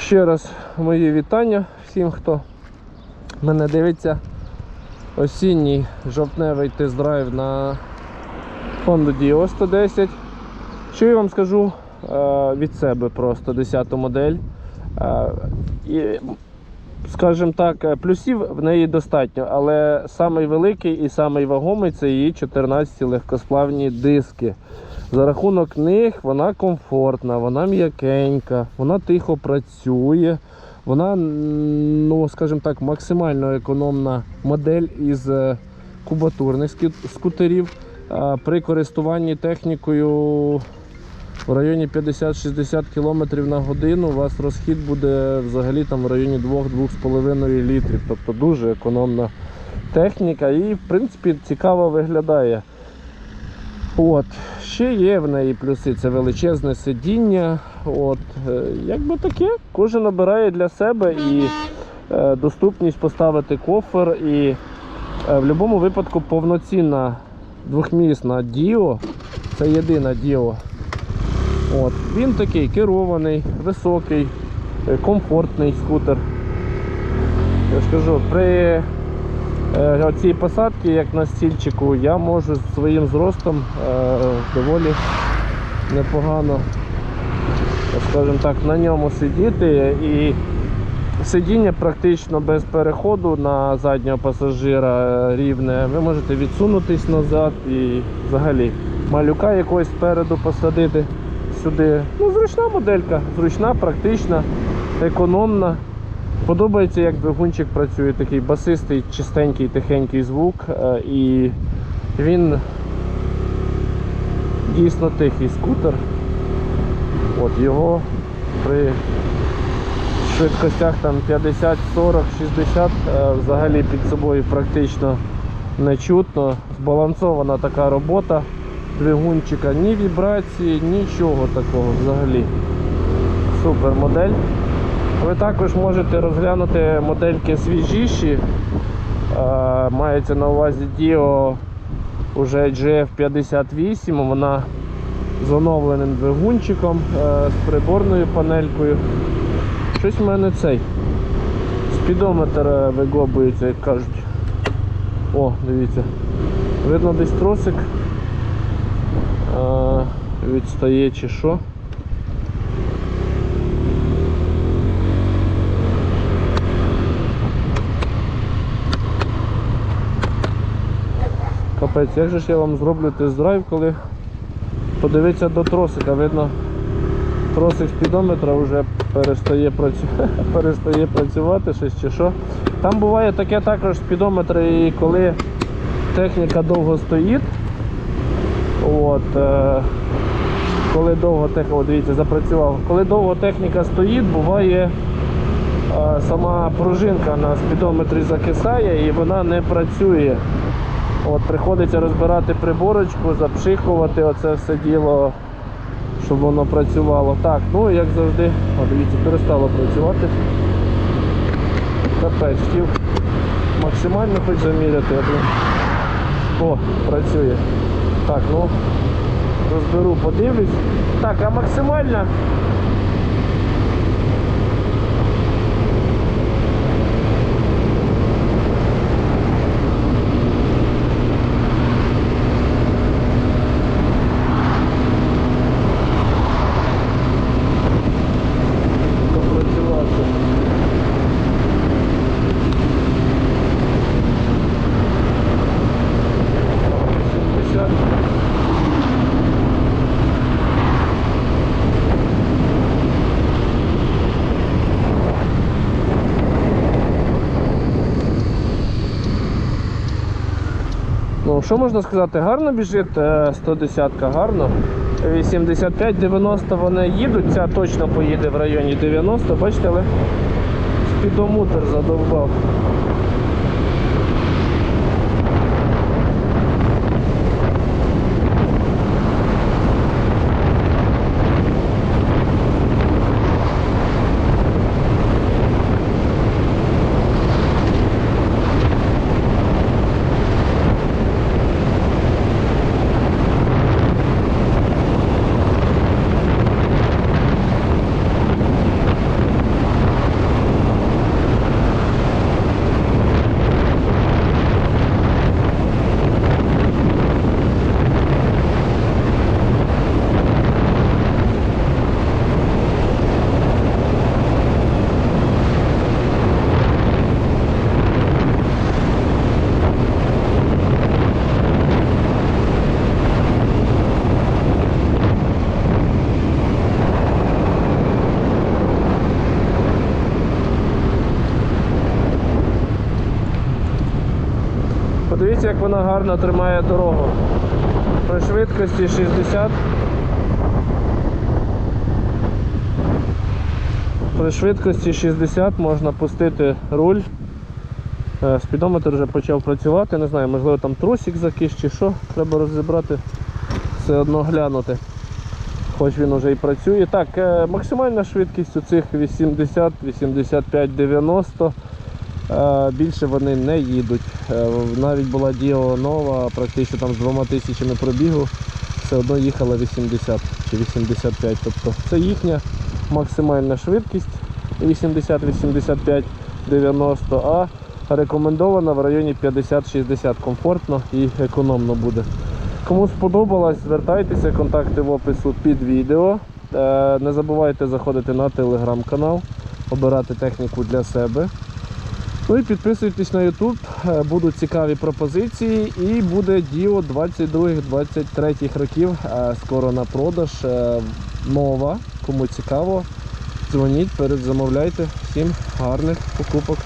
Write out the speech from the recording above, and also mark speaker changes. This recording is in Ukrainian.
Speaker 1: Ще раз мої вітання всім, хто мене дивиться. Осінній жовтневий тест-драйв на Honda Dio 110. Що я вам скажу е, від себе просто 10 модель. Скажімо так, е, плюсів в неї достатньо, але самий великий і самий вагомий це її 14 легкосплавні диски. За рахунок них вона комфортна, вона м'якенька, вона тихо працює. Вона, ну, скажімо так, максимально економна модель із е, кубатурних скутерів. При користуванні технікою в районі 50-60 км на годину у вас розхід буде взагалі там в районі 2-2,5 літрів. Тобто дуже економна техніка і в принципі цікаво виглядає. От. Ще є в неї плюси, це величезне сидіння. От. е, Якби таке, кожен обирає для себе і е, доступність поставити кофер. І е, в будь-якому випадку повноцінна двохмісна Діо. Це єдина Діо. От. Він такий керований, високий, е, комфортний скутер. Я ж кажу, при Е, Оці посадки, як на стільчику, я можу своїм зростом е, доволі непогано, скажімо так, на ньому сидіти. І сидіння практично без переходу на заднього пасажира рівне. Ви можете відсунутись назад і взагалі малюка якогось спереду посадити сюди. Ну, зручна моделька, зручна, практична, економна. Подобається, як двигунчик працює, такий басистий, чистенький, тихенький звук. е, І він дійсно тихий скутер. От його при швидкостях там 50, 40, 60 е, взагалі під собою практично не чутно. Збалансована така робота двигунчика, ні вібрації, нічого такого взагалі. Супер модель. Ви також можете розглянути модельки свіжіші. Е, Мається на увазі Dio уже GF58, вона з оновленим двигунчиком, е, з приборною панелькою. Щось в мене цей. Спідометр е, вигобується, як кажуть. О, дивіться. Видно десь тросик відстає чи що. Капець, як же ж я вам зроблю тест-драйв, коли подивитися до тросика, видно, тросик спідометра вже перестає, працю... перестає працювати щось чи що. Там буває таке також спідометр, і коли техніка довго стоїть. От, е... Коли довго техніка, о, дивіться, запрацював. Коли довго техніка стоїть, буває е, сама пружинка на спідометрі закисає і вона не працює. От Приходиться розбирати приборочку, запшикувати оце все діло, щоб воно працювало. Так, ну як завжди, о, дивіться, перестало працювати. Капець, хотів максимально хоч заміряти. О, працює. Так, ну розберу, подивлюсь. Так, а максимальна. Що можна сказати? Гарно біжить, 110-ка, гарно. 85-90 вони їдуть, ця точно поїде в районі 90, бачите, але спідометр задовбав. Подивіться, як вона гарно тримає дорогу. При швидкості 60. При швидкості 60 можна пустити руль. Е, Спідометр вже почав працювати, не знаю, можливо там тросик закис чи що, треба розібрати, все одно глянути. Хоч він вже і працює. Так, е, максимальна швидкість у цих 80, 85, 90. Е, Більше вони не їдуть. Е, Навіть була Діо Нова, практично там з двома тисячами пробігу, все одно їхала 80 чи 85. Тобто це їхня максимальна швидкість 80, 85, 90, а рекомендована в районі 50-60 комфортно і економно буде. Кому сподобалось, звертайтеся, контакти в опису під відео. Е, Не забувайте заходити на телеграм-канал, обирати техніку для себе. Ну і підписуйтесь на YouTube, е, будуть цікаві пропозиції і буде Діо 22-23 років. е, Скоро на продаж. е, Нова. Кому цікаво, дзвоніть, передзамовляйте. Всім гарних покупок.